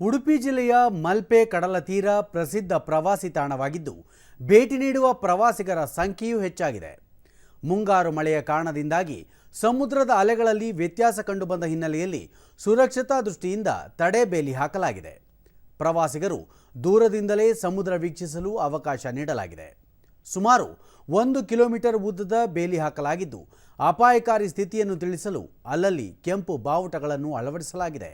ಉಡುಪಿ ಜಿಲ್ಲೆಯ ಮಲ್ಪೆ ಕಡಲ ತೀರ ಪ್ರಸಿದ್ಧ ಪ್ರವಾಸಿ ತಾಣವಾಗಿದ್ದು, ಭೇಟಿ ನೀಡುವ ಪ್ರವಾಸಿಗರ ಸಂಖ್ಯೆಯೂ ಹೆಚ್ಚಾಗಿದೆ. ಮುಂಗಾರು ಮಳೆಯ ಕಾರಣದಿಂದಾಗಿ ಸಮುದ್ರದ ಅಲೆಗಳಲ್ಲಿ ವ್ಯತ್ಯಾಸ ಕಂಡುಬಂದ ಹಿನ್ನೆಲೆಯಲ್ಲಿ ಸುರಕ್ಷತಾ ದೃಷ್ಟಿಯಿಂದ ತಡೆ ಬೇಲಿ ಹಾಕಲಾಗಿದೆ. ಪ್ರವಾಸಿಗರು ದೂರದಿಂದಲೇ ಸಮುದ್ರ ವೀಕ್ಷಿಸಲು ಅವಕಾಶ ನೀಡಲಾಗಿದೆ. ಸುಮಾರು ಒಂದು ಕಿಲೋಮೀಟರ್ ಉದ್ದದ ಬೇಲಿ ಹಾಕಲಾಗಿದ್ದು, ಅಪಾಯಕಾರಿ ಸ್ಥಿತಿಯನ್ನು ತಿಳಿಸಲು ಅಲ್ಲಲ್ಲಿ ಕೆಂಪು ಬಾವುಟಗಳನ್ನು ಅಳವಡಿಸಲಾಗಿದೆ.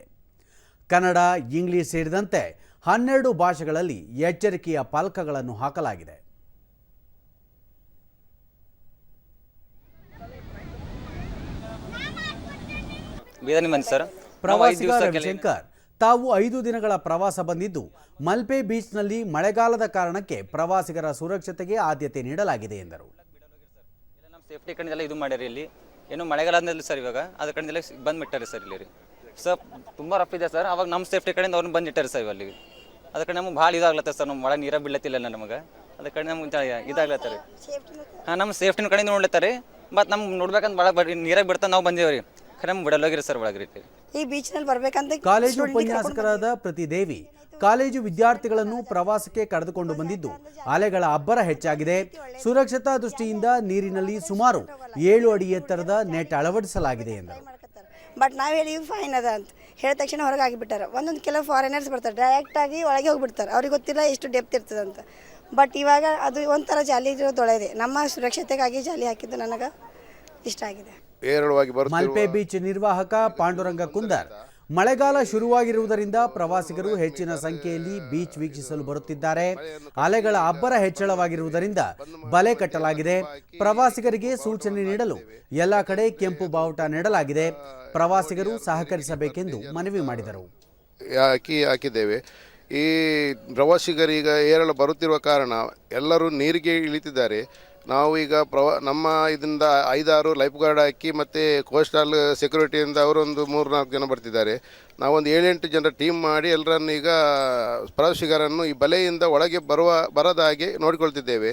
ಕನ್ನಡ ಇಂಗ್ಲಿಷ್ ಸೇರಿದಂತೆ ಹನ್ನೆರಡು ಭಾಷೆಗಳಲ್ಲಿ ಎಚ್ಚರಿಕೆಯ ಫಲಕಗಳನ್ನು ಹಾಕಲಾಗಿದೆ. ಸರ್. ಪ್ರವಾಸಿಗ ರವಿಶಂಕರ್ ತಾವು ಐದು ದಿನಗಳ ಪ್ರವಾಸ ಬಂದಿದ್ದು ಮಲ್ಪೆ ಬೀಚ್ನಲ್ಲಿ ಮಳೆಗಾಲದ ಕಾರಣಕ್ಕೆ ಪ್ರವಾಸಿಗರ ಸುರಕ್ಷತೆಗೆ ಆದ್ಯತೆ ನೀಡಲಾಗಿದೆ ಎಂದರು. ಸೇಫ್ಟಿ ಕಡೆದೆಲ್ಲ ಇದು ಮಾಡ್ಯಾರ ಇಲ್ಲಿ. ಏನು ಮಳೆಗಾಲದಲ್ಲಿ ಸರ್ ಇವಾಗ ಅದ್ರ ಕಡೆದೆಲ್ಲ ಬಂದ್ಬಿಟ್ಟಾರೆ ಸರ್ ಇಲ್ಲಿ ರೀ ಸರ್ ತುಂಬ ರಫ್ ಇದೆ ಸರ್. ಅವಾಗ ನಮ್ಮ ಸೇಫ್ಟಿ ಕಡೆಯಿಂದ ಅವ್ರನ್ನ ಬಂದಿಟ್ಟಾರೆ ಸರ್ ಅಲ್ಲಿ ಅದ್ರ ಕಡೆ ನಮ್ಗೆ ಭಾಳ ಇದಾಗ್ಲತ್ತ ಸರ್. ನಮ್ಮ ಒಳಗೆ ನೀರ ಬೀಳತ್ತಿಲ್ಲ ನಮಗೆ. ಅದ ಕಡೆ ನಮ್ಗೆ ಇದಾಗ್ಲತ್ತಾರೆ ಹಾಂ ನಮ್ಮ ಸೇಫ್ಟಿನ ಕಡೆಯಿಂದ ನೋಡ್ಲತ್ತಾರೆ ಮತ್ತು ನಮ್ಗೆ ನೋಡ್ಬೇಕಂತ ಭಾಳ ಬರೀ ನೀರಾಗ ಬಿಡ್ತಾ ನಾವು ಬಂದೇವ್ರಿ. ಖರೆ ನಮ್ಗೆ ಬಿಡಲ್ಲೋಗಿರಿ ಸರ್ ಒಳಗೆ ರೀ ಈ ಬೀಚ್ನಲ್ಲಿ ಬರಬೇಕಂತ ಕಾಲೇಜು student ಪ್ರತಿ ದೇವಿ ಉಪನ್ಯಾಸಕರಾದ ಪ್ರತಿದೇವಿ ಕಾಲೇಜು ವಿದ್ಯಾರ್ಥಿಗಳನ್ನು ಪ್ರವಾಸಕ್ಕೆ ಕರೆದುಕೊಂಡು ಬಂದಿದ್ದು. ಅಲೆಗಳ ಅಬ್ಬರ ಹೆಚ್ಚಾಗಿದೆ. ಸುರಕ್ಷತಾ ದೃಷ್ಟಿಯಿಂದ ನೀರಿನಲ್ಲಿ ಸುಮಾರು ಏಳು ಅಡಿ ಎತ್ತರದ ನೆಟ್ ಅಳವಡಿಸಲಾಗಿದೆ ಎಂದರು. ಬಟ್ ನಾವು ಹೇಳಿ ಫೈನ್ ಅದ ಅಂತ. ಹೇಳಿದ ತಕ್ಷಣ ಹೊರಗೆ ಆಗಿಬಿಟ್ಟಾರೆ ಒಂದೊಂದು ಕೆಲವು ಫಾರಿನರ್ಸ್ ಬರ್ತಾರೆ. ಡೈರೆಕ್ಟ್ ಆಗಿ ಒಳಗೆ ಹೋಗಿಬಿಡ್ತಾರೆ. ಅವ್ರಿಗೆ ಗೊತ್ತಿಲ್ಲ ಎಷ್ಟು ಡೆಪ್ತ್ ಇರ್ತದೆ ಅಂತ ಬಟ್ ಇವಾಗ ಅದು ಒಂಥರ ಜಾಲಿ ಇರೋದೊಳೆ ಇದೆ. ನಮ್ಮ ಸುರಕ್ಷತೆಗಾಗಿ ಜಾಲಿ ಹಾಕಿದ್ದು ನನಗೆ ಇಷ್ಟ ಆಗಿದೆ. ಹೇರಳವಾಗಿ ಮಲ್ಪೆ ಬೀಚ್ ನಿರ್ವಾಹಕ ಪಾಂಡುರಂಗ ಕುಂದರ್. ಮಳೆಗಾಲ ಶುರುವಾಗಿರುವುದರಿಂದ ಪ್ರವಾಸಿಗರು ಹೆಚ್ಚಿನ ಸಂಖ್ಯೆಯಲ್ಲಿ ಬೀಚ್ ವೀಕ್ಷಿಸಲು ಬರುತ್ತಿದ್ದಾರೆ. ಅಲೆಗಳ ಅಬ್ಬರ ಹೆಚ್ಚಳವಾಗಿರುವುದರಿಂದ ಬಲೆ ಕಟ್ಟಲಾಗಿದೆ. ಪ್ರವಾಸಿಗರಿಗೆ ಸೂಚನೆ ನೀಡಲು ಎಲ್ಲ ಕಡೆ ಕೆಂಪು ಬಾವುಟ ನೀಡಲಾಗಿದೆ. ಪ್ರವಾಸಿಗರು ಸಹಕರಿಸಬೇಕೆಂದು ಮನವಿ ಮಾಡಿದರು. ಹಾಕಿ ಹಾಕಿದ್ದೇವೆ. ಈ ಪ್ರವಾಸಿಗರೀಗ ಏರಳ ಬರುತ್ತಿರುವ ಕಾರಣ ಎಲ್ಲರೂ ನೀರಿಗೆ ಇಳಿತಿದ್ದಾರೆ. ನಾವು ಈಗ ಪ್ರವ, ನಮ್ಮ ಇದರಿಂದ ಐದಾರು ಲೈಫ್ ಗಾರ್ಡ್ ಹಾಕಿ ಮತ್ತು ಕೋಸ್ಟಲ್ ಸೆಕ್ಯೂರಿಟಿಯಿಂದ ಅವರೊಂದು ಮೂರು ನಾಲ್ಕು ಜನ ಬರ್ತಿದ್ದಾರೆ. ನಾವೊಂದು ಏಳೆಂಟು ಜನರ ಟೀಮ್ ಮಾಡಿ ಎಲ್ಲರನ್ನು ಈಗ ಪ್ರವಾಸಿಗರನ್ನು ಈ ಬಲೆಯಿಂದ ಒಳಗೆ ಬರುವ, ಬರದ ಹಾಗೆ ನೋಡಿಕೊಳ್ತಿದ್ದೇವೆ.